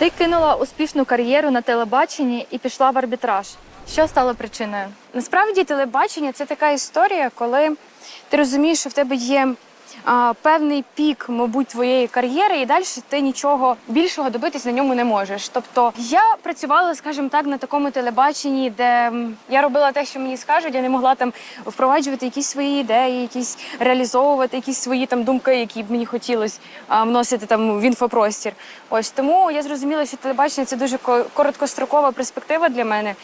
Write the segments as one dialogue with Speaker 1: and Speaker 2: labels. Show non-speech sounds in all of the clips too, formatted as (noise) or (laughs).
Speaker 1: Ти кинула успішну кар'єру на телебаченні і пішла в арбітраж. Що стало причиною?
Speaker 2: Насправді телебачення це така історія, коли ти розумієш, що в тебе є певний пік, мабуть, твоєї кар'єри, і далі ти нічого більшого добитись на ньому не можеш. Тобто я працювала, скажімо так, на такому телебаченні, де я робила те, що мені скажуть, я не могла там впроваджувати якісь свої ідеї, якісь реалізовувати якісь свої там думки, які б мені хотілося вносити там в інфопростір. Ось тому я зрозуміла, що телебачення це дуже короткострокова перспектива для мене,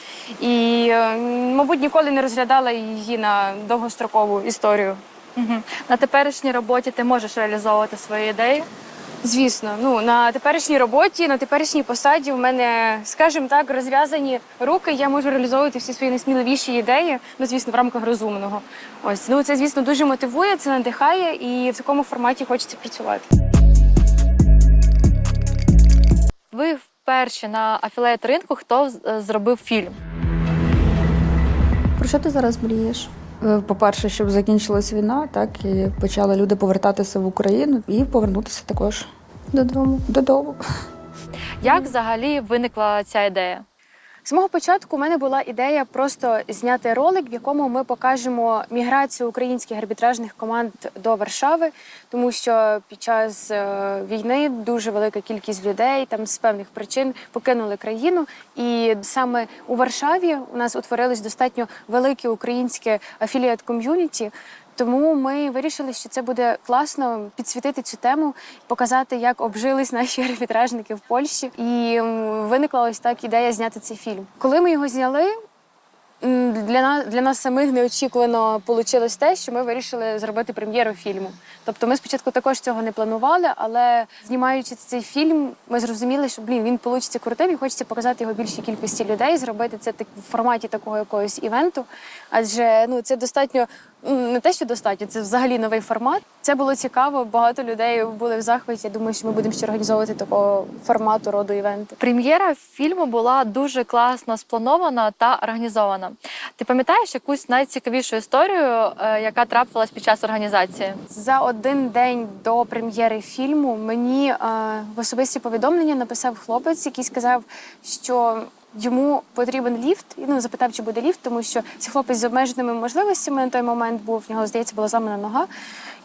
Speaker 2: і, е, мабуть, ніколи не розглядала її на довгострокову історію.
Speaker 1: Угу. На теперішній роботі ти можеш реалізовувати свої ідеї.
Speaker 2: Звісно, ну на теперішній роботі, на теперішній посаді в мене, скажімо так, розв'язані руки. Я можу реалізовувати всі свої найсміливіші ідеї, ну звісно, в рамках розумного. Ось ну це, звісно, дуже мотивує, це надихає, і в такому форматі хочеться працювати.
Speaker 1: Ви вперше на афілеєт ринку хто зробив фільм?
Speaker 3: Про що ти зараз мрієш? Е, По-перше, щоб закінчилась війна, так і почали люди повертатися в Україну і повернутися також
Speaker 2: Додому.
Speaker 3: додому.
Speaker 1: Як взагалі виникла ця ідея?
Speaker 2: З мого початку у мене була ідея просто зняти ролик, в якому ми покажемо міграцію українських арбітражних команд до Варшави, тому що під час е, війни дуже велика кількість людей там з певних причин покинули країну. І саме у Варшаві у нас утворилось достатньо велике українське афіліат ком'юніті. Тому ми вирішили, що це буде класно підсвітити цю тему, показати, як обжились наші (laughs) арбітражники в Польщі. І виникла ось так ідея зняти цей фільм. Коли ми його зняли, для нас для нас самих неочікувано вийшло те, що ми вирішили зробити прем'єру фільму. Тобто, ми спочатку також цього не планували, але знімаючи цей фільм, ми зрозуміли, що блін він вийде крутим і хочеться показати його більшій кількості людей, зробити це так в форматі такого якогось івенту. Адже ну це достатньо не те, що достатньо, це взагалі новий формат. Це було цікаво. Багато людей були в захваті. Я думаю, що ми будемо ще організовувати такого формату роду івенти.
Speaker 1: Прем'єра фільму була дуже класно спланована та організована. Ти пам'ятаєш якусь найцікавішу історію, е, яка трапилась під час організації?
Speaker 2: За один день до прем'єри фільму мені е, в особисті повідомлення написав хлопець, який сказав, що йому потрібен ліфт. І ну, запитав, чи буде ліфт, тому що цей хлопець з обмеженими можливостями на той момент був. В нього, здається, була зламана нога,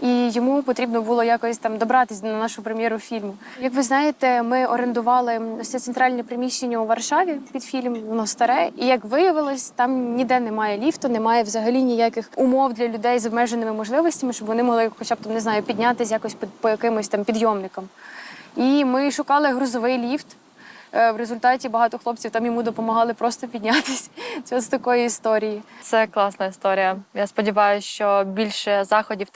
Speaker 2: і йому потрібно було якось там добратися на нашу прем'єру фільму. Як ви знаєте, ми орендували ось це центральне приміщення у Варшаві під фільм. Воно старе. І як виявилось, там ніде немає ліфту, немає взагалі ніяких умов для людей з обмеженими можливостями, щоб вони могли, хоча б там не знаю, піднятися якось по, по якимось там підйомникам. І ми шукали грузовий ліфт. Е, В результаті багато хлопців там йому допомагали просто піднятися. (laughs) Це з такої історії.
Speaker 1: Це класна історія. Я сподіваюся, що більше заходів